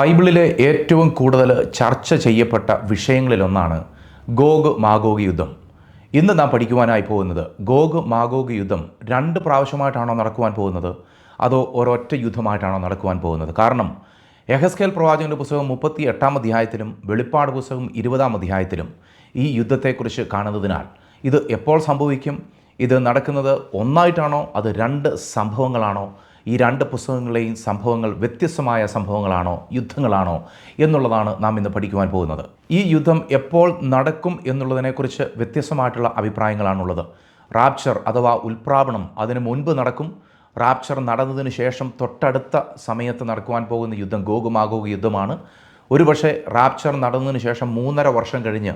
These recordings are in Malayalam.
ബൈബിളിലെ ഏറ്റവും കൂടുതൽ ചർച്ച ചെയ്യപ്പെട്ട വിഷയങ്ങളിലൊന്നാണ് ഗോഗ് മാഗോഗ് യുദ്ധം. ഇന്ന് നാം പഠിക്കുവാനായി പോകുന്നത് ഗോഗ് മാഗോഗ് യുദ്ധം രണ്ട് പ്രാവശ്യമായിട്ടാണോ നടക്കുവാൻ പോകുന്നത്? അതോ ഒരൊറ്റ യുദ്ധമായിട്ടാണോ നടക്കുവാൻ പോകുന്നത്? കാരണം എഹസ്കേൽ പ്രവാചകന്റെ പുസ്തകം മുപ്പത്തി എട്ടാം അധ്യായത്തിലും വെളിപ്പാട് പുസ്തകം ഇരുപതാം അധ്യായത്തിലും ഈ യുദ്ധത്തെക്കുറിച്ച് കാണുന്നതിനാൽ ഇത് എപ്പോൾ സംഭവിക്കും? ഇത് നടക്കുന്നത് ഒന്നായിട്ടാണോ? അത് രണ്ട് സംഭവങ്ങളാണോ? ഈ രണ്ട് പുസ്തകങ്ങളെയും സംഭവങ്ങൾ വ്യത്യസ്തമായ സംഭവങ്ങളാണോ യുദ്ധങ്ങളാണോ എന്നുള്ളതാണ് നാം ഇന്ന് പഠിക്കുവാൻ പോകുന്നത്. ഈ യുദ്ധം എപ്പോൾ നടക്കും എന്നുള്ളതിനെക്കുറിച്ച് വ്യത്യസ്തമായിട്ടുള്ള അഭിപ്രായങ്ങളാണുള്ളത്. റാപ്ചർ അഥവാ ഉൽപ്രാപണം അതിന് മുൻപ് നടക്കും. റാപ്ചർ നടന്നതിന് ശേഷം തൊട്ടടുത്ത സമയത്ത് നടക്കുവാൻ പോകുന്ന യുദ്ധം ഗോകുമാഗോഗ് യുദ്ധമാണ്. ഒരുപക്ഷെ റാപ്ചർ നടന്നതിന് ശേഷം മൂന്നര വർഷം കഴിഞ്ഞ്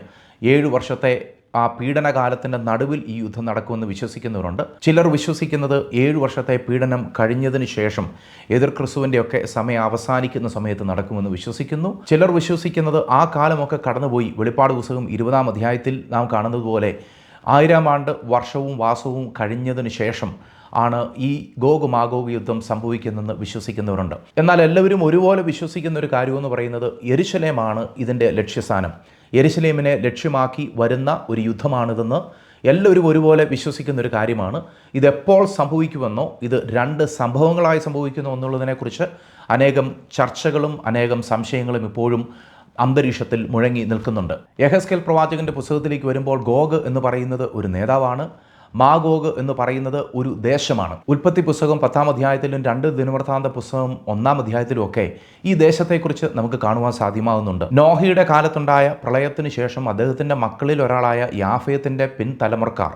ഏഴ് വർഷത്തെ ആ പീഡനകാലത്തിന്റെ നടുവിൽ ഈ യുദ്ധം നടക്കുമെന്ന് വിശ്വസിക്കുന്നവരുണ്ട്. ചിലർ വിശ്വസിക്കുന്നത് ഏഴു വർഷത്തെ പീഡനം കഴിഞ്ഞതിന് ശേഷം എതിർ ക്രിസ്തുവിന്റെയൊക്കെ സമയം അവസാനിക്കുന്ന സമയത്ത് നടക്കുമെന്ന് വിശ്വസിക്കുന്നു. ചിലർ വിശ്വസിക്കുന്നത് ആ കാലമൊക്കെ കടന്നുപോയി. വെളിപ്പാട് പുസ്തകം ഇരുപതാം അധ്യായത്തിൽ നാം കാണുന്നത് പോലെ ആയിരം ആണ്ട് വർഷവും വാസവും കഴിഞ്ഞതിന് ശേഷം ആണ് ഈ ഗോഗ് മാഗോഗ് യുദ്ധം സംഭവിക്കുന്നതെന്ന് വിശ്വസിക്കുന്നവരുണ്ട്. എന്നാൽ എല്ലാവരും ഒരുപോലെ വിശ്വസിക്കുന്ന ഒരു കാര്യമെന്ന് പറയുന്നത് എരിശലേമാണ് ഇതിന്റെ ലക്ഷ്യസ്ഥാനം. എരിശലേമിനെ ലക്ഷ്യമാക്കി വരുന്ന ഒരു യുദ്ധമാണിതെന്ന് എല്ലാവരും ഒരുപോലെ വിശ്വസിക്കുന്ന ഒരു കാര്യമാണ്. ഇതെപ്പോൾ സംഭവിക്കുമെന്നോ ഇത് രണ്ട് സംഭവങ്ങളായി സംഭവിക്കുന്നു എന്നുള്ളതിനെക്കുറിച്ച് അനേകം ചർച്ചകളും അനേകം സംശയങ്ങളും ഇപ്പോഴും അന്തരീക്ഷത്തിൽ മുഴങ്ങി നിൽക്കുന്നുണ്ട്. യഹസ്കേൽ പ്രവാചകന്റെ പുസ്തകത്തിലേക്ക് വരുമ്പോൾ ഗോഗ് എന്ന് പറയുന്നത് ഒരു നേതാവാണ്. മാഗോഗ് എന്ന് പറയുന്നത് ഒരു ദേശമാണ്. ഉൽപ്പത്തി പുസ്തകം പത്താം അധ്യായത്തിലും രണ്ട് ദിനവൃത്താന്ത പുസ്തകം ഒന്നാം അധ്യായത്തിലും ഒക്കെ ഈ ദേശത്തെക്കുറിച്ച് നമുക്ക് കാണുവാൻ സാധ്യമാകുന്നുണ്ട്. നോഹയുടെ കാലത്തുണ്ടായ പ്രളയത്തിന് ശേഷം അദ്ദേഹത്തിന്റെ മക്കളിൽ ഒരാളായ യാഫയത്തിന്റെ പിൻതലമുറക്കാർ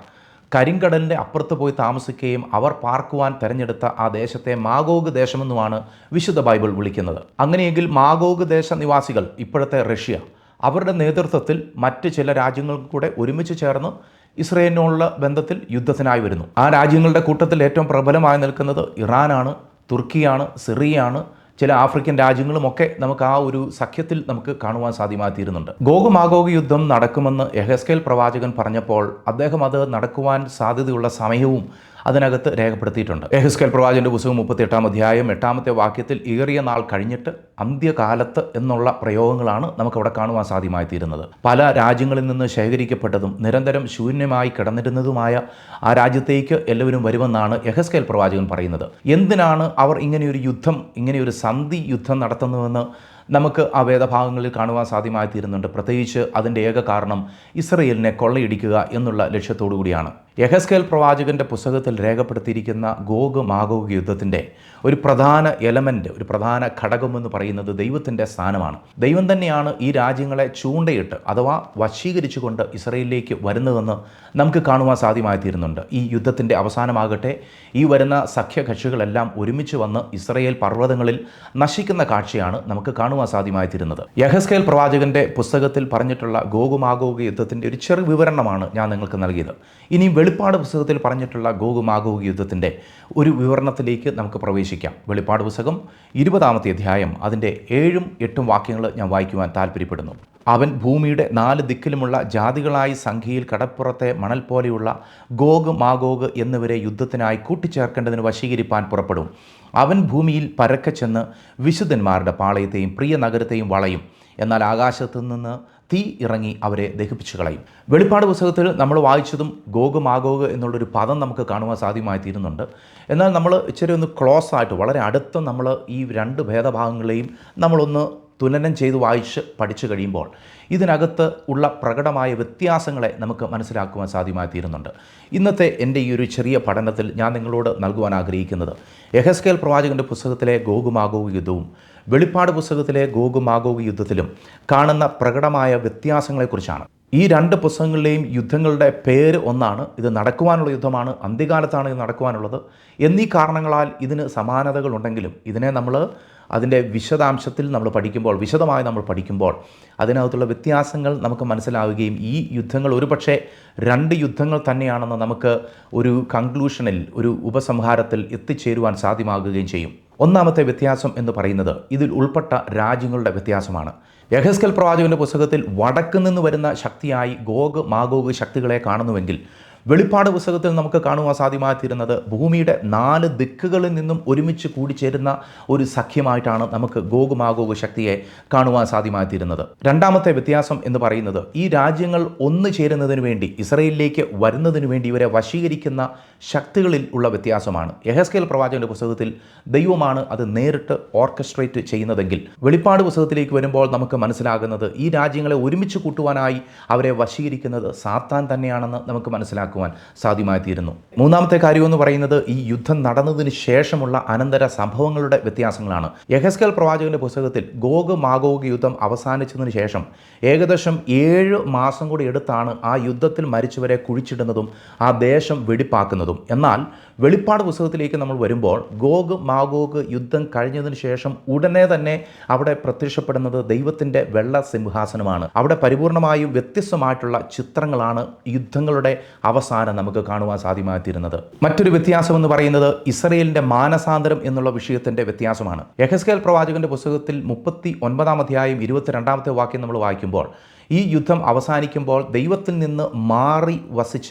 കരിങ്കടലിന്റെ അപ്പുറത്ത് പോയി താമസിക്കുകയും അവർ പാർക്കുവാൻ തിരഞ്ഞെടുത്ത ആ ദേശത്തെ മാഗോഗ് ദേശമെന്നുമാണ് വിശുദ്ധ ബൈബിൾ വിളിക്കുന്നത്. അങ്ങനെയെങ്കിൽ മാഗോഗ് ദേശ നിവാസികൾ ഇപ്പോഴത്തെ റഷ്യ. അവരുടെ നേതൃത്വത്തിൽ മറ്റ് ചില രാജ്യങ്ങൾക്ക് കൂടെ ഒരുമിച്ച് ചേർന്ന് ഇസ്രയേലിനോടുള്ള ബന്ധത്തിൽ യുദ്ധത്തിനായി വരുന്നു. ആ രാജ്യങ്ങളുടെ കൂട്ടത്തിൽ ഏറ്റവും പ്രബലമായി നിൽക്കുന്നത് ഇറാനാണ് തുർക്കിയാണ് സിറിയയാണ് ചില ആഫ്രിക്കൻ രാജ്യങ്ങളുമൊക്കെ നമുക്ക് ആ ഒരു സഖ്യത്തിൽ നമുക്ക് കാണുവാൻ സാധ്യമായി തീരുന്നുണ്ട് ഗോഗുമാഗോഗ് യുദ്ധം നടക്കുമെന്ന് എഹസ്കേൽ പ്രവാചകൻ പറഞ്ഞപ്പോൾ അദ്ദേഹം അത് നടക്കുവാൻ സാധ്യതയുള്ള സമയവും അതിനകത്ത് രേഖപ്പെടുത്തിയിട്ടുണ്ട്. എഹസ്കേൽ പ്രവാചന്റെ പുസ്തകം മുപ്പത്തി എട്ടാം അധ്യായം എട്ടാമത്തെ വാക്യത്തിൽ ഏറിയ നാൾ കഴിഞ്ഞിട്ട് അന്ത്യകാലത്ത് എന്നുള്ള പ്രയോഗങ്ങളാണ് നമുക്കവിടെ കാണുവാൻ സാധ്യമായി തീരുന്നത് പല രാജ്യങ്ങളിൽ നിന്ന് ശേഖരിക്കപ്പെട്ടതും നിരന്തരം ശൂന്യമായി കിടന്നിരുന്നതുമായ ആ രാജ്യത്തേക്ക് എല്ലാവരും വരുമെന്നാണ് യഹസ്കേൽ പ്രവാചകൻ പറയുന്നത്. എന്തിനാണ് അവർ ഇങ്ങനെയൊരു യുദ്ധം ഇങ്ങനെയൊരു സന്ധി യുദ്ധം നടത്തുന്നതെന്ന് നമുക്ക് ആ വേദഭാഗങ്ങളിൽ കാണുവാൻ സാധ്യമായി തീരുന്നുണ്ട് പ്രത്യേകിച്ച് അതിന്റെ ഏക കാരണം ഇസ്രയേലിനെ കൊള്ളയിടിക്കുക എന്നുള്ള ലക്ഷ്യത്തോടു കൂടിയാണ് യഹസ്കേൽ പ്രവാചകന്റെ പുസ്തകത്തിൽ രേഖപ്പെടുത്തിയിരിക്കുന്ന ഗോഗ് മാഗോഗ് യുദ്ധത്തിന്റെ ഒരു പ്രധാന എലമെന്റ് ഒരു പ്രധാന ഘടകമെന്ന് പറയുന്നത് ദൈവത്തിന്റെ സ്ഥാനമാണ്. ദൈവം തന്നെയാണ് ഈ രാജ്യങ്ങളെ ചൂണ്ടയിട്ട് അഥവാ വശീകരിച്ചുകൊണ്ട് ഇസ്രയേലിലേക്ക് വരുന്നതെന്ന് നമുക്ക് കാണുവാൻ സാധ്യമായി തീരുന്നുണ്ട് ഈ യുദ്ധത്തിന്റെ അവസാനമാകട്ടെ ഈ വരുന്ന സഖ്യകക്ഷികളെല്ലാം ഒരുമിച്ച് വന്ന് ഇസ്രയേൽ പർവതങ്ങളിൽ നശിക്കുന്ന കാഴ്ചയാണ് നമുക്ക് കാണുവാൻ സാധ്യമായി തീരുന്നത് യഹസ്കേൽ പ്രവാചകന്റെ പുസ്തകത്തിൽ പറഞ്ഞിട്ടുള്ള ഗോഗുമാഗോഗ് യുദ്ധത്തിന്റെ ഒരു ചെറു വിവരണമാണ് ഞാൻ നിങ്ങൾക്ക് നൽകിയത്. ഇനി വെളിപ്പാട് പുസ്തകത്തിൽ പറഞ്ഞിട്ടുള്ള ഗോകുമാഗോഗ് യുദ്ധത്തിന്റെ ഒരു വിവരണത്തിലേക്ക് നമുക്ക് പ്രവേശിക്കാം. വെളിപ്പാട് പുസ്തകം ഇരുപതാമത്തെ അധ്യായം അതിന്റെ ഏഴും എട്ടും വാക്യങ്ങൾ ഞാൻ വായിക്കുവാൻ താല്പര്യപ്പെടുന്നു അവൻ ഭൂമിയുടെ നാല് ദിക്കിലുമുള്ള ജാതികളായി സംഖ്യയിൽ കടപ്പുറത്തെ മണൽ പോലെയുള്ള ഗോഗ് മാഗോഗ് എന്നിവരെ യുദ്ധത്തിനായി കൂട്ടിച്ചേർക്കേണ്ടതിന് വശീകരിപ്പാൻ പുറപ്പെടും. അവൻ ഭൂമിയിൽ പരക്കെ ചെന്ന് വിശുദ്ധന്മാരുടെ പാളയത്തെയും പ്രിയ നഗരത്തെയും വളയും. എന്നാൽ ആകാശത്തു നിന്ന് തീ ഇറങ്ങി അവരെ ദഹിപ്പിച്ചു കളയും. വെളിപ്പാട് പുസ്തകത്തിൽ നമ്മൾ വായിച്ചതും ഗോഗ് മാഗോഗ് എന്നുള്ളൊരു പദം നമുക്ക് കാണുവാൻ സാധ്യമായി തീരുന്നുണ്ട്. എന്നാൽ നമ്മൾ ഇച്ചിരി ഒന്ന് ക്ലോസ് ആയിട്ട് വളരെ അടുത്ത് നമ്മൾ ഈ രണ്ട് ഭേദഭാഗങ്ങളെയും നമ്മളൊന്ന് തുലനം ചെയ്ത് വായിച്ച് പഠിച്ചു കഴിയുമ്പോൾ ഇതിനകത്ത് ഉള്ള പ്രകടമായ വ്യത്യാസങ്ങളെ നമുക്ക് മനസ്സിലാക്കുവാൻ സാധ്യമായി തീരുന്നുണ്ട്. ഇന്നത്തെ എന്റെ ഈ ഒരു ചെറിയ പഠനത്തിൽ ഞാൻ നിങ്ങളോട് നൽകുവാൻ ആഗ്രഹിക്കുന്നത് യഹസ്കേൽ പ്രവാചകന്റെ പുസ്തകത്തിലെ ഗോകുമാഗോഗ് യുദ്ധവും വെളിപ്പാട് പുസ്തകത്തിലെ ഗോകുമാഗോഗ് യുദ്ധത്തിലും കാണുന്ന പ്രകടമായ വ്യത്യാസങ്ങളെക്കുറിച്ചാണ്. ഈ രണ്ട് പുസ്തകങ്ങളിലെയും യുദ്ധങ്ങളുടെ പേര് ഒന്നാണ് ഇത് നടക്കുവാനുള്ള യുദ്ധമാണ് അന്ത്യകാലത്താണ് ഇത് നടക്കുവാനുള്ളത്. എന്നീ കാരണങ്ങളാൽ ഇതിന് സമാനതകളുണ്ടെങ്കിലും ഇതിനെ നമ്മൾ അതിന്റെ വിശദാംശത്തിൽ നമ്മൾ പഠിക്കുമ്പോൾ വിശദമായി നമ്മൾ പഠിക്കുമ്പോൾ അതിനകത്തുള്ള വ്യത്യാസങ്ങൾ നമുക്ക് മനസ്സിലാവുകയും ഈ യുദ്ധങ്ങൾ ഒരുപക്ഷെ രണ്ട് യുദ്ധങ്ങൾ തന്നെയാണെന്ന് നമുക്ക് ഒരു കൺക്ലൂഷനിൽ ഒരു ഉപസംഹാരത്തിൽ എത്തിച്ചേരുവാൻ സാധ്യമാകുകയും ചെയ്യും. ഒന്നാമത്തെ വ്യത്യാസം എന്ന് പറയുന്നത് ഇതിൽ ഉൾപ്പെട്ട രാജ്യങ്ങളുടെ വ്യത്യാസമാണ്. യഹസ്കൽ പ്രവാചകന്റെ പുസ്തകത്തിൽ വടക്ക് നിന്ന് വരുന്ന ശക്തിയായി ഗോഗ് മാഗോഗ് ശക്തികളെ കാണുന്നുവെങ്കിൽ വെളിപ്പാട് പുസ്തകത്തിൽ നമുക്ക് കാണുവാൻ സാധ്യമായിത്തീരുന്നത് ഭൂമിയുടെ നാല് ദിക്കുകളിൽ നിന്നും ഒരുമിച്ച് കൂടിച്ചേരുന്ന ഒരു സഖ്യമായിട്ടാണ് നമുക്ക് ഗോകുമാഗോഗ് ശക്തിയെ കാണുവാൻ സാധ്യമായിത്തീരുന്നത്. രണ്ടാമത്തെ വ്യത്യാസം എന്ന് പറയുന്നത് ഈ രാജ്യങ്ങൾ ഒന്നു ചേരുന്നതിന് വേണ്ടി ഇസ്രയേലിലേക്ക് വരുന്നതിന് വേണ്ടി ഇവരെ വശീകരിക്കുന്ന ശക്തികളിൽ ഉള്ള വ്യത്യാസമാണ്. യഹസ്കേൽ പ്രവാചകന്റെ പുസ്തകത്തിൽ ദൈവമാണ് അത് നേരിട്ട് ഓർക്കസ്ട്രേറ്റ് ചെയ്യുന്നതെങ്കിൽ വെളിപ്പാട് പുസ്തകത്തിലേക്ക് വരുമ്പോൾ നമുക്ക് മനസ്സിലാകുന്നത് ഈ രാജ്യങ്ങളെ ഒരുമിച്ച് കൂട്ടുവാനായി അവരെ വശീകരിക്കുന്നത് സാത്താൻ തന്നെയാണെന്ന് നമുക്ക് മനസ്സിലാക്കുവാൻ സാധ്യമായിത്തീരുന്നു. മൂന്നാമത്തെ കാര്യമെന്ന് പറയുന്നത് ഈ യുദ്ധം നടന്നതിന് ശേഷമുള്ള അനന്തര സംഭവങ്ങളുടെ വ്യത്യാസങ്ങളാണ്. യഹസ്കൽ പ്രവാചകന്റെ പുസ്തകത്തിൽ ഗോഗ് മാഗോഗ് യുദ്ധം അവസാനിച്ചതിന് ശേഷം ഏകദേശം ഏഴ് മാസം കൂടി എടുത്താണ് ആ യുദ്ധത്തിൽ മരിച്ചവരെ കുഴിച്ചിടുന്നതും ആ ദേശം വെടിപ്പാക്കുന്നതും. എന്നാൽ വെളിപ്പാട് പുസ്തകത്തിലേക്ക് നമ്മൾ വരുമ്പോൾ ഗോഗ് മാഗോഗ് യുദ്ധം കഴിഞ്ഞതിന് ശേഷം ഉടനെ തന്നെ അവിടെ പ്രത്യക്ഷപ്പെടുന്നത് ദൈവത്തിന്റെ വെള്ള സിംഹാസനമാണ്. അവിടെ പരിപൂർണമായും വ്യത്യസ്തമായിട്ടുള്ള ചിത്രങ്ങളാണ് യുദ്ധങ്ങളുടെ അവസാനം നമുക്ക് കാണുവാൻ സാധ്യമായിത്തീരുന്നത്. മറ്റൊരു വ്യത്യാസം എന്ന് പറയുന്നത് ഇസ്രയേലിന്റെ മാനസാന്തരം എന്നുള്ള വിഷയത്തിന്റെ വ്യത്യാസമാണ്. യഹസ്കേൽ പ്രവാചകന്റെ പുസ്തകത്തിൽ മുപ്പത്തി ഒൻപതാം അധ്യായം ഇരുപത്തിരണ്ടാമത്തെ വാക്യം നമ്മൾ വായിക്കുമ്പോൾ ഈ യുദ്ധം അവസാനിക്കുമ്പോൾ ദൈവത്തിൽ നിന്ന് മാറി വസിച്ച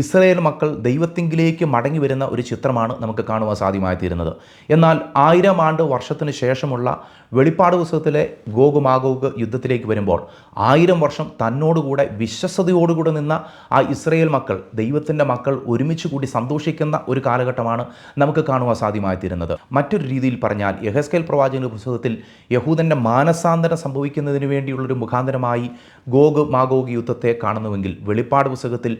ഇസ്രയേൽ മക്കൾ ദൈവത്തിങ്കിലേക്ക് മടങ്ങി വരുന്ന ഒരു ചിത്രമാണ് നമുക്ക് കാണുവാൻ സാധ്യമായിത്തീരുന്നത്. എന്നാൽ ആയിരം ആണ്ട് വർഷത്തിന് ശേഷമുള്ള വെളിപ്പാട് പുസ്തകത്തിലെ ഗോകുമാഗോഗ് യുദ്ധത്തിലേക്ക് വരുമ്പോൾ ആയിരം വർഷം തന്നോടുകൂടെ വിശ്വസതയോടുകൂടെ നിന്ന ആ ഇസ്രയേൽ മക്കൾ ദൈവത്തിന്റെ മക്കൾ ഒരുമിച്ച് കൂടി സന്തോഷിക്കുന്ന ഒരു കാലഘട്ടമാണ് നമുക്ക് കാണുവാൻ സാധ്യമായിത്തീരുന്നത്. മറ്റൊരു രീതിയിൽ പറഞ്ഞാൽ യഹസ്കേൽ പ്രവാചകന്റെ പുസ്തകത്തിൽ യഹൂദന്റെ മാനസാന്തരം സംഭവിക്കുന്നതിന് വേണ്ടിയുള്ളൊരു മുഖാന്തരമായി ഗോഗ് മാഗോഗ് യുദ്ധത്തെ കാണുന്നുവെങ്കിൽ വെളിപ്പാട് പുസ്തകത്തിൽ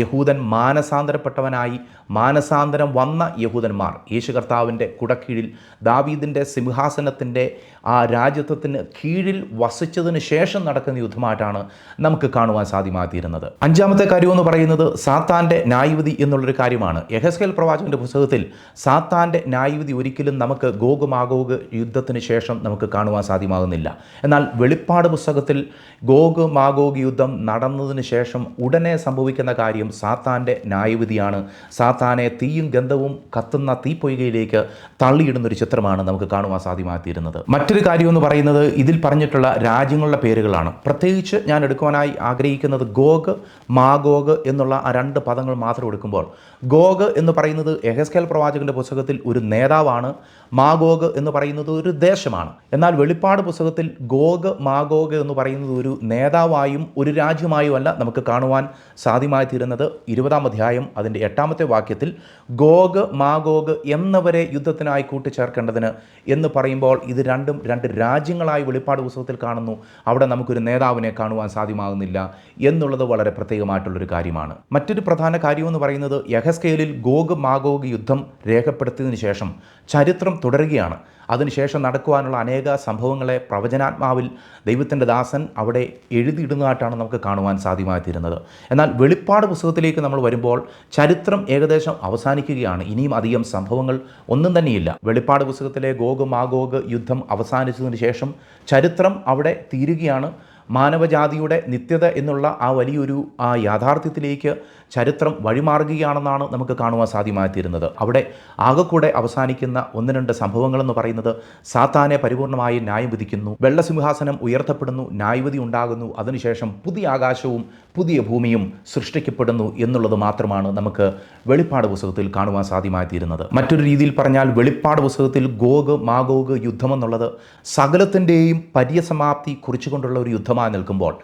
യഹൂദൻ മാനസാന്തരപ്പെട്ടവനായി മാനസാന്തരം വന്ന യഹൂദന്മാർ. യേശു കർത്താവിന്റെ കുടക്കീഴിൽ ദാവീദിന്റെ സിംഹാസനത്തിന്റെ ആ രാജ്യത്വത്തിന് കീഴിൽ വസിച്ചതിന് ശേഷം നടക്കുന്ന യുദ്ധമായിട്ടാണ് നമുക്ക് കാണുവാൻ സാധ്യമായിത്തീരുന്നത്. അഞ്ചാമത്തെ കാര്യം എന്ന് പറയുന്നത് സാത്താന്റെ ന്യായവിധി എന്നുള്ളൊരു കാര്യമാണ്. യഹസ്കേൽ പ്രവാചകന്റെ പുസ്തകത്തിൽ സാത്താന്റെ ന്യായവിധി ഒരിക്കലും നമുക്ക് ഗോഗ് മാഗോഗ് യുദ്ധത്തിന് ശേഷം നമുക്ക് കാണുവാൻ സാധ്യമാകുന്നില്ല. എന്നാൽ വെളിപ്പാട് പുസ്തകത്തിൽ ഗോഗ് മാഗോഗ് യുദ്ധം നടന്നതിന് ശേഷം ഉടനെ സംഭവിക്കുന്ന കാര്യം സാത്താന്റെ ന്യായവിധിയാണ്. സാത്താനെ തീയും ഗന്ധവും കത്തുന്ന തീപ്പൊയ്കയിലേക്ക് തള്ളിയിടുന്നൊരു ചിത്രമാണ് നമുക്ക് കാണുവാൻ സാധ്യമായിത്തീരുന്നത്. മറ്റൊരു കാര്യം എന്ന് പറയുന്നത് ഇതിൽ പറഞ്ഞിട്ടുള്ള രാജ്യങ്ങളുടെ പേരുകളാണ്. പ്രത്യേകിച്ച് ഞാൻ എടുക്കുവാനായി ആഗ്രഹിക്കുന്നത് ഗോഗ് മാഗോഗ് എന്നുള്ള ആ രണ്ട് പദങ്ങൾ മാത്രം എടുക്കുമ്പോൾ ഗോഗ് എന്ന് പറയുന്നത് എഹസ്കേൽ പ്രവാചകന്റെ പുസ്തകത്തിൽ ഒരു നേതാവാണ് മാഗോഗ് എന്ന് പറയുന്നത് ഒരു ദേശമാണ്. എന്നാൽ വെളിപ്പാട് പുസ്തകത്തിൽ ഗോഗ് മാഗോഗ് എന്ന് പറയുന്നത് ഒരു നേതാവായും ഒരു രാജ്യമായും അല്ല നമുക്ക് കാണുവാൻ സാധ്യമായി തീരുന്നത് ഇരുപതാം അധ്യായം അതിന്റെ എട്ടാമത്തെ വാക്യത്തിൽ ഗോഗ് മാഗോഗ് എന്നവരെ യുദ്ധത്തിനായി കൂട്ടിച്ചേർക്കേണ്ടതിന് എന്ന് പറയുമ്പോൾ ഇത് രണ്ടും രണ്ട് രാജ്യങ്ങളായി വെളിപ്പാട് പുസ്തകത്തിൽ കാണുന്നു. അവിടെ നമുക്കൊരു നേതാവിനെ കാണുവാൻ സാധ്യമാകുന്നില്ല എന്നുള്ളത് വളരെ പ്രത്യേകമായിട്ടുള്ളൊരു കാര്യമാണ്. മറ്റൊരു പ്രധാന കാര്യമെന്ന് പറയുന്നത് യഹസ്കേലിൽ ഗോഗ് മാഗോഗ് യുദ്ധം രേഖപ്പെടുത്തിയതിനു ശേഷം ചരിത്രം തുടരുകയാണ്. അതിനുശേഷം നടക്കുവാനുള്ള അനേക സംഭവങ്ങളെ പ്രവചനാത്മാവിൽ ദൈവത്തിന്റെ ദാസൻ അവിടെ എഴുതിയിടുന്നതായിട്ടാണ് നമുക്ക് കാണുവാൻ സാധ്യമായിത്തീരുന്നത്. എന്നാൽ വെളിപ്പാട് പുസ്തകത്തിലേക്ക് നമ്മൾ വരുമ്പോൾ ചരിത്രം ഏകദേശം അവസാനിക്കുകയാണ്. ഇനിയും അധികം സംഭവങ്ങൾ ഒന്നും തന്നെയില്ല. വെളിപ്പാട് പുസ്തകത്തിലെ ഗോഗ് മാഗോഗ് യുദ്ധം അവസാനിച്ചതിന് ശേഷം ചരിത്രം അവിടെ തീരുകയാണ്. മാനവജാതിയുടെ നിത്യത എന്നുള്ള ആ വലിയൊരു ആ യാഥാർത്ഥ്യത്തിലേക്ക് ചരിത്രം വഴിമാറുകയാണെന്നാണ് നമുക്ക് കാണുവാൻ സാധ്യമായിത്തീരുന്നത്. അവിടെ ആകെക്കൂടെ അവസാനിക്കുന്ന ഒന്ന് രണ്ട് സംഭവങ്ങളെന്ന് പറയുന്നത് സാത്താനെ പരിപൂർണമായി ന്യായം വിധിക്കുന്നു വെള്ളസിംഹാസനം ഉയർത്തപ്പെടുന്നു ന്യായവിധി ഉണ്ടാകുന്നു അതിനുശേഷം പുതിയ ആകാശവും പുതിയ ഭൂമിയും സൃഷ്ടിക്കപ്പെടുന്നു എന്നുള്ളത് മാത്രമാണ് നമുക്ക് വെളിപ്പാട് പുസ്തകത്തിൽ കാണുവാൻ സാധ്യമായിത്തീരുന്നത്. മറ്റൊരു രീതിയിൽ പറഞ്ഞാൽ വെളിപ്പാട് പുസ്തകത്തിൽ ഗോഗ് മാഗോഗ് യുദ്ധമെന്നുള്ളത് സകലത്തിന്റെയും പര്യസമാപ്തി കുറിച്ചുകൊണ്ടുള്ള ഒരു യുദ്ധമായി നിൽക്കുമ്പോൾ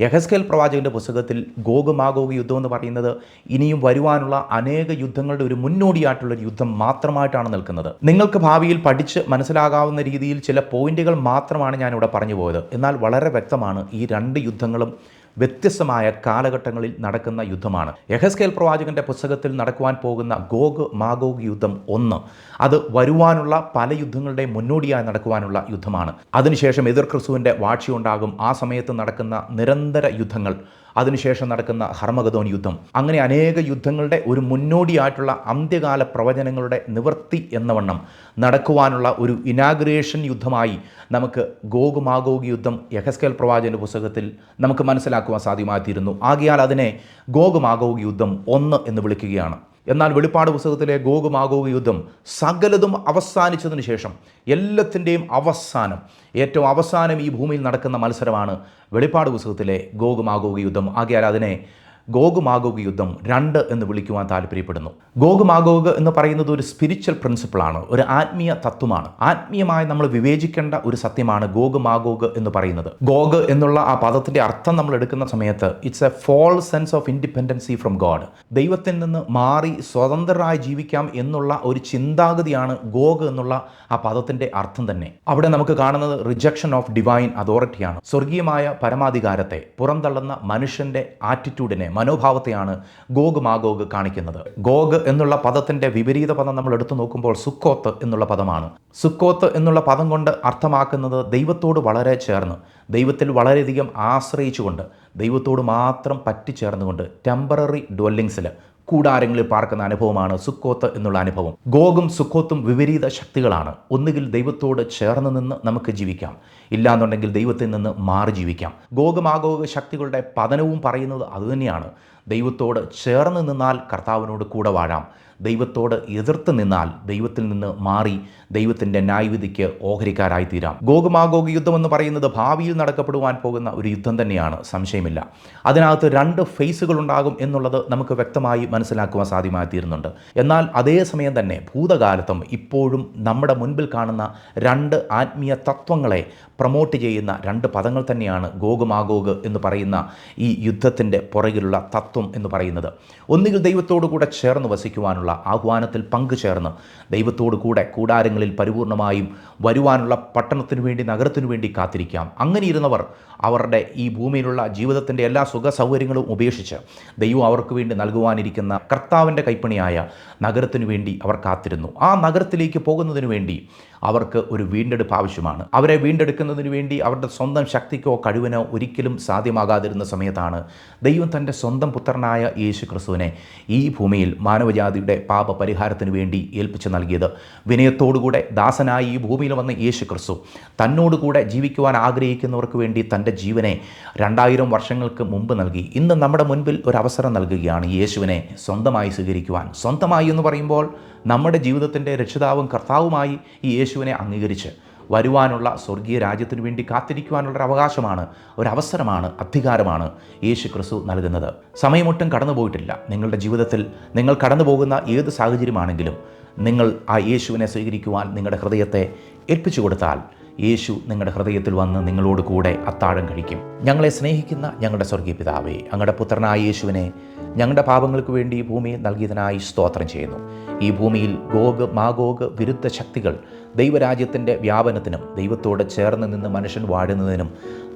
യഹസ്കേൽ പ്രവാചകന്റെ പുസ്തകത്തിൽ ഗോഗ് മാഗോഗ് യുദ്ധം എന്ന് പറയുന്നത് ഇനിയും വരുവാനുള്ള അനേക യുദ്ധങ്ങളുടെ ഒരു മുന്നോടിയായിട്ടുള്ള ഒരു യുദ്ധം മാത്രമായിട്ടാണ് നിൽക്കുന്നത്. നിങ്ങൾക്ക് ഭാവിയിൽ പഠിച്ച് മനസ്സിലാകാവുന്ന രീതിയിൽ ചില പോയിന്റുകൾ മാത്രമാണ് ഞാനിവിടെ പറഞ്ഞു പോയത് എന്നാൽ വളരെ വ്യക്തമാണ് ഈ രണ്ട് യുദ്ധങ്ങളും വ്യത്യസ്തമായ കാലഘട്ടങ്ങളിൽ നടക്കുന്ന യുദ്ധമാണ്. യഹസ്കേൽ പ്രവാചകന്റെ പുസ്തകത്തിൽ നടക്കുവാൻ പോകുന്ന ഗോഗ് മാഗോഗ് യുദ്ധം ഒന്ന് അത് വരുവാനുള്ള പല യുദ്ധങ്ങളുടെ മുന്നോടിയായി നടക്കുവാനുള്ള യുദ്ധമാണ്. അതിനുശേഷം എതിർ ക്രിസ്തുവിന്റെ വാഴ്ചയുണ്ടാകും. ആ സമയത്ത് നടക്കുന്ന നിരന്തര യുദ്ധങ്ങൾ അതിനുശേഷം നടക്കുന്ന ഹർമഗതോൻ യുദ്ധം. അങ്ങനെ അനേക യുദ്ധങ്ങളുടെ ഒരു മുന്നോടിയായിട്ടുള്ള അന്ത്യകാല പ്രവചനങ്ങളുടെ നിവൃത്തി എന്നവണ്ണം നടക്കുവാനുള്ള ഒരു ഇനാഗ്രേഷൻ യുദ്ധമായി നമുക്ക് ഗോഗ് മാഗോഗ് യുദ്ധം യഹസ്കേൽ പ്രവാചന പുസ്തകത്തിൽ നമുക്ക് മനസ്സിലാക്കുവാൻ സാധ്യമായിത്തീരുന്നു. ആകിയാൽ അതിനെ ഗോഗ് മാഗോഗ് യുദ്ധം ഒന്ന് എന്ന് വിളിക്കുകയാണ്. എന്നാൽ വെളിപ്പാട് പുസ്തകത്തിലെ ഗോഗ് യുദ്ധം സകലതും അവസാനിച്ചതിന് ശേഷം എല്ലാത്തിന്റെയും അവസാനം ഏറ്റവും അവസാനം ഈ ഭൂമിയിൽ നടക്കുന്ന മത്സരമാണ് വെളിപ്പാട് പുസ്തകത്തിലെ ഗോഗ് യുദ്ധം. ആകിയാൽ അതിനെ ഗോഗ് മാഗോഗ് യുദ്ധം രണ്ട് എന്ന് വിളിക്കുവാൻ താല്പര്യപ്പെടുന്നു. ഗോഗ് മാഗോഗ് എന്ന് പറയുന്നത് ഒരു സ്പിരിച്വൽ പ്രിൻസിപ്പിളാണ് ഒരു ആത്മീയ തത്വമാണ്. ആത്മീയമായി നമ്മൾ വിവേചിക്കേണ്ട ഒരു സത്യമാണ് ഗോഗ് മാഗോഗ് എന്ന് പറയുന്നത്. ഗോഗ് എന്നുള്ള ആ പദത്തിന്റെ അർത്ഥം നമ്മൾ എടുക്കുന്ന സമയത്ത് it's a false sense of independency from God ദൈവത്തിൽ നിന്ന് മാറി സ്വതന്ത്രരായി ജീവിക്കാം എന്നുള്ള ഒരു ചിന്താഗതിയാണ് ഗോഗ് എന്നുള്ള ആ പദത്തിന്റെ അർത്ഥം തന്നെ. അവിടെ നമുക്ക് കാണുന്നത് റിജക്ഷൻ ഓഫ് ഡിവൈൻ അതോറിറ്റിയാണ് സ്വർഗീയമായ പരമാധികാരത്തെ പുറന്തള്ളുന്ന മനുഷ്യന്റെ ആറ്റിറ്റ്യൂഡിനെ മനോഭാവത്തെയാണ് ഗോഗ് മാഗോഗ് കാണിക്കുന്നത്. ഗോഗ് എന്നുള്ള പദത്തിന്റെ വിപരീത പദം നമ്മൾ എടുത്തു നോക്കുമ്പോൾ സുക്കോത്ത് എന്നുള്ള പദമാണ്. സുക്കോത്ത് എന്നുള്ള പദം കൊണ്ട് അർത്ഥമാക്കുന്നത് ദൈവത്തോട് വളരെ ചേർന്ന് ദൈവത്തിൽ വളരെയധികം ആശ്രയിച്ചുകൊണ്ട് ദൈവത്തോട് മാത്രം പറ്റിച്ചേർന്നുകൊണ്ട് ടെമ്പററി ഡ്വെല്ലിങ്സിൽ കൂടാരങ്ങളിൽ പാർക്കുന്ന അനുഭവമാണ് സുക്കോത്ത് എന്നുള്ള അനുഭവം. ഗോഗും സുക്കോത്തും വിപരീത ശക്തികളാണ്. ഒന്നുകിൽ ദൈവത്തോട് ചേർന്ന് നിന്ന് നമുക്ക് ജീവിക്കാം. ഇല്ലാന്നുണ്ടെങ്കിൽ ദൈവത്തിൽ നിന്ന് മാറി ജീവിക്കാം. ഗോഗമാഗോഗ ശക്തികളുടെ പതനവും പറയുന്നത് അതുതന്നെയാണ് ദൈവത്തോട് ചേർന്ന് നിന്നാൽ കർത്താവിനോട് കൂടെ വാഴാം. ദൈവത്തോട് എതിർത്ത് നിന്നാൽ ദൈവത്തിൽ നിന്ന് മാറി ദൈവത്തിന്റെ ന്യായവിധിക്ക് ഓഹരിക്കാരായിത്തീരാം. ഗോഗമാഗോഗ യുദ്ധം എന്ന് പറയുന്നത് ഭാവിയിൽ നടക്കപ്പെടുവാൻ പോകുന്ന ഒരു യുദ്ധം തന്നെയാണ്. സംശയമില്ല. അതിനകത്ത് രണ്ട് ഫേസുകൾ ഉണ്ടാകും എന്നുള്ളത് നമുക്ക് വ്യക്തമായി മനസ്സിലാക്കുവാൻ സാധ്യമായി തീരുന്നുണ്ട് എന്നാൽ അതേസമയം തന്നെ ഭൂതകാലത്തും ഇപ്പോഴും നമ്മുടെ മുൻപിൽ കാണുന്ന രണ്ട് ആത്മീയ തത്വങ്ങളെ പ്രൊമോട്ട് ചെയ്യുന്ന രണ്ട് പദങ്ങൾ തന്നെയാണ് ഗോഗമാഗോഗ് എന്ന് പറയുന്ന ഈ യുദ്ധത്തിന്റെ പുറകിലുള്ള തത്വം എന്ന് പറയുന്നത്. ഒന്നുകിൽ ദൈവത്തോടു കൂടെ ചേർന്ന് വസിക്കുവാനുള്ള ആഹ്വാനത്തിൽ പങ്കുചേർന്ന് ദൈവത്തോടു കൂടെ കൂടാരങ്ങളിൽ പരിപൂർണമായും വരുവാനുള്ള പട്ടണത്തിനു വേണ്ടി നഗരത്തിനു വേണ്ടി കാത്തിരിക്കാം. അങ്ങനെ ഇരുന്നവർ അവരുടെ ഈ ഭൂമിയിലുള്ള ജീവിതത്തിന്റെ എല്ലാ സുഖ സൗകര്യങ്ങളും ഉപേക്ഷിച്ച് ദൈവം അവർക്ക് വേണ്ടി നൽകുവാനിരിക്കുന്ന കർത്താവിന്റെ കൈപ്പണിയായ നഗരത്തിനു വേണ്ടി അവർ കാത്തിരുന്നു. ആ നഗരത്തിലേക്ക് പോകുന്നതിന് വേണ്ടി അവർക്ക് ഒരു വീണ്ടെടുപ്പ് ആവശ്യമാണ്. അവരെ വീണ്ടെടുക്കുന്നതിന് വേണ്ടി അവരുടെ സ്വന്തം ശക്തിക്കോ കഴിവിനോ ഒരിക്കലും സാധ്യമാകാതിരുന്ന സമയത്താണ് ദൈവം തന്റെ സ്വന്തം പുത്രനായ യേശു ക്രിസ്തുവിനെ ഈ ഭൂമിയിൽ മാനവജാതിയുടെ പാപ പരിഹാരത്തിന് വേണ്ടി ഏൽപ്പിച്ചു നൽകിയത്. വിനയത്തോടുകൂടെ ദാസനായി ഈ ഭൂമിയിൽ വന്ന യേശു ക്രിസ്തു തന്നോടുകൂടെ ജീവിക്കുവാൻ ആഗ്രഹിക്കുന്നവർക്ക് വേണ്ടി തന്റെ ജീവനെ രണ്ടായിരം വർഷങ്ങൾക്ക് മുമ്പ് നൽകി. ഇന്ന് നമ്മുടെ മുൻപിൽ ഒരു അവസരം നൽകുകയാണ് യേശുവിനെ സ്വന്തമായി സ്വീകരിക്കുവാൻ. സ്വന്തമായി എന്ന് പറയുമ്പോൾ നമ്മുടെ ജീവിതത്തിന്റെ രക്ഷിതാവും കർത്താവുമായി ഈ യേശുവിനെ അംഗീകരിച്ച് വരുവാനുള്ള സ്വർഗീയ രാജ്യത്തിനു വേണ്ടി കാത്തിരിക്കുവാനുള്ള ഒരു അവകാശമാണ് ഒരവസരമാണ് അധികാരമാണ് യേശു ക്രിസ്തു നൽകുന്നത്. സമയമൊട്ടും കടന്നുപോയിട്ടില്ല നിങ്ങളുടെ ജീവിതത്തിൽ നിങ്ങൾ കടന്നു പോകുന്ന ഏത് സാഹചര്യമാണെങ്കിലും നിങ്ങൾ ആ യേശുവിനെ സ്വീകരിക്കുവാൻ നിങ്ങളുടെ ഹൃദയത്തെ ഏൽപ്പിച്ചു കൊടുത്താൽ യേശു നിങ്ങളുടെ ഹൃദയത്തിൽ വന്ന് നിങ്ങളോട് കൂടെ അത്താഴം കഴിക്കും. ഞങ്ങളെ സ്നേഹിക്കുന്ന ഞങ്ങളുടെ സ്വർഗീയ പിതാവേ അങ്ങയുടെ പുത്രനായ യേശുവിനെ ഞങ്ങളുടെ പാപങ്ങൾക്ക് വേണ്ടി ഈ ഭൂമിയിൽ നൽകിയതിനായി സ്തോത്രം ചെയ്യുന്നു. ഈ ഭൂമിയിൽ ഗോഗ് മാഗോഗ് വിരുദ്ധ ശക്തികൾ ദൈവരാജ്യത്തിന്റെ വ്യാപനത്തിനും ദൈവത്തോട് ചേർന്ന് നിന്ന് മനുഷ്യൻ വാഴുന്നതിനും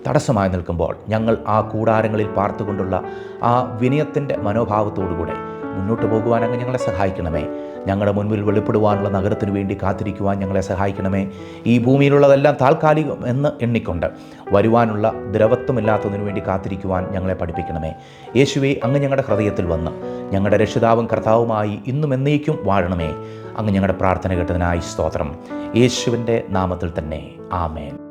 തടസ്സമായി നിൽക്കുമ്പോൾ ഞങ്ങൾ ആ കൂടാരങ്ങളിൽ പാർത്തുകൊണ്ടുള്ള ആ വിനയത്തിന്റെ മനോഭാവത്തോടുകൂടെ മുന്നോട്ട് പോകുവാനങ്ങ് ഞങ്ങളെ സഹായിക്കണമേ. ഞങ്ങളുടെ മുൻപിൽ വെളിപ്പെടുവാനുള്ള നഗരത്തിന് വേണ്ടി കാത്തിരിക്കുവാൻ ഞങ്ങളെ സഹായിക്കണമേ. ഈ ഭൂമിയിലുള്ളതെല്ലാം താൽക്കാലികം എന്ന് എണ്ണിക്കൊണ്ട് വരുവാനുള്ള ദ്രവത്വമില്ലാത്തതിനു വേണ്ടി കാത്തിരിക്കുവാൻ ഞങ്ങളെ പഠിപ്പിക്കണമേ. യേശുവെ അങ്ങ് ഞങ്ങളുടെ ഹൃദയത്തിൽ വന്ന് ഞങ്ങളുടെ രക്ഷിതാവും കർത്താവുമായി ഇന്നും എന്നേക്കും വാഴണമേ. അങ്ങ് ഞങ്ങളുടെ പ്രാർത്ഥന കേട്ടതിനായി സ്തോത്രം. യേശുവിന്റെ നാമത്തിൽ തന്നെ. ആമേൻ.